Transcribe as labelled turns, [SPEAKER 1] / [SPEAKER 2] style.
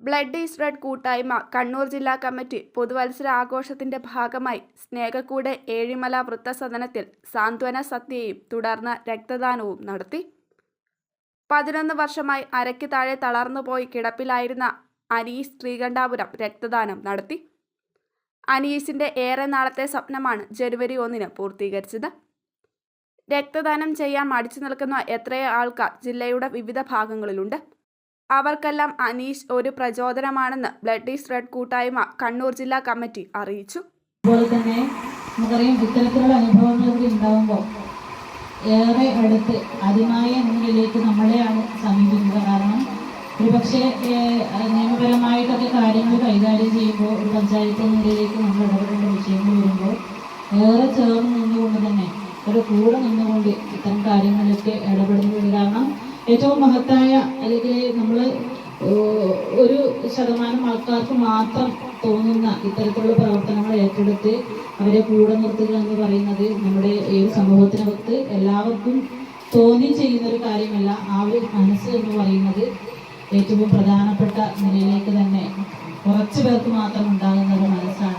[SPEAKER 1] Blood is red കൂട്ടായ്മ. കണ്ണൂർ ജില്ലാ committee പുതുവത്സര ആഘോഷത്തിന്റെ ഭാഗമായി സ്നേഹക്കൂട് ഏഴിമല വൃത്തസദനത്തിൽ സാന്ത്വന സദ്യയും തുടർന്ന് രക്തദാനവും നടത്തി. പതിനൊന്ന് വർഷമായി അരയ്ക്ക് താഴെ തളർന്നുപോയി കിടപ്പിലായിരുന്ന അനീസ് ശ്രീകണ്ഠാപുരം രക്തദാനം നടത്തി. അനീസിന്റെ ഏറെ നാളത്തെ സ്വപ്നമാണ് ജനുവരി ഒന്നിന് പൂർത്തീകരിച്ചത്. രക്തദാനം ചെയ്യാൻ മടിച്ചു നിൽക്കുന്ന എത്രയോ ആൾക്കാർ ജില്ലയുടെ വിവിധ ഭാഗങ്ങളിലുണ്ട്. അവർക്കെല്ലാം അനീഷ് ഒരു പ്രചോദനമാണെന്ന് ബ്ലഡ് ഈസ് റെഡ് കൂട്ടായ്മ കണ്ണൂർ ജില്ലാ കമ്മിറ്റി അറിയിച്ചു.
[SPEAKER 2] അതുപോലെ തന്നെ നമുക്കറിയാം ഇത്തരത്തിലുള്ള അനുഭവങ്ങൾ കൂടി ഉണ്ടാകുമ്പോൾ ഏറെ അടുത്ത് അതിമായ മുന്നിലേക്ക് നമ്മളെയാണ് സമീപിക്കുന്നത്. കാരണം ഒരുപക്ഷെ നിയമപരമായിട്ടൊക്കെ കാര്യങ്ങൾ കൈകാര്യം ചെയ്യുമ്പോൾ ഒരു പഞ്ചായത്ത് മുന്നിലേക്ക് നമ്മൾ ഇടപെടേണ്ട വിഷയങ്ങൾ വരുമ്പോൾ ഏറെ ചേർന്ന് നിന്നുകൊണ്ട് തന്നെ ഒരു കൂടെ നിന്നുകൊണ്ട് ഇത്തരം കാര്യങ്ങളൊക്കെ ഇടപെടുന്നത് കാരണം ഏറ്റവും മഹത്തായ അല്ലെങ്കിൽ നമ്മൾ ഒരു ശതമാനം ആൾക്കാർക്ക് മാത്രം തോന്നുന്ന ഇത്തരത്തിലുള്ള പ്രവർത്തനങ്ങൾ ഏറ്റെടുത്ത് അവരെ കൂടെ നിർത്തുക എന്ന് പറയുന്നത് നമ്മുടെ ഈ സമൂഹത്തിനകത്ത് എല്ലാവർക്കും തോന്നി ചെയ്യുന്ന ഒരു കാര്യമല്ല. ആ ഒരു മനസ്സ് എന്ന് പറയുന്നത് ഏറ്റവും പ്രധാനപ്പെട്ട നിലയിലേക്ക് തന്നെ കുറച്ച് പേർക്ക് മാത്രം ഉണ്ടാകുന്ന ഒരു മനസ്സാണ്.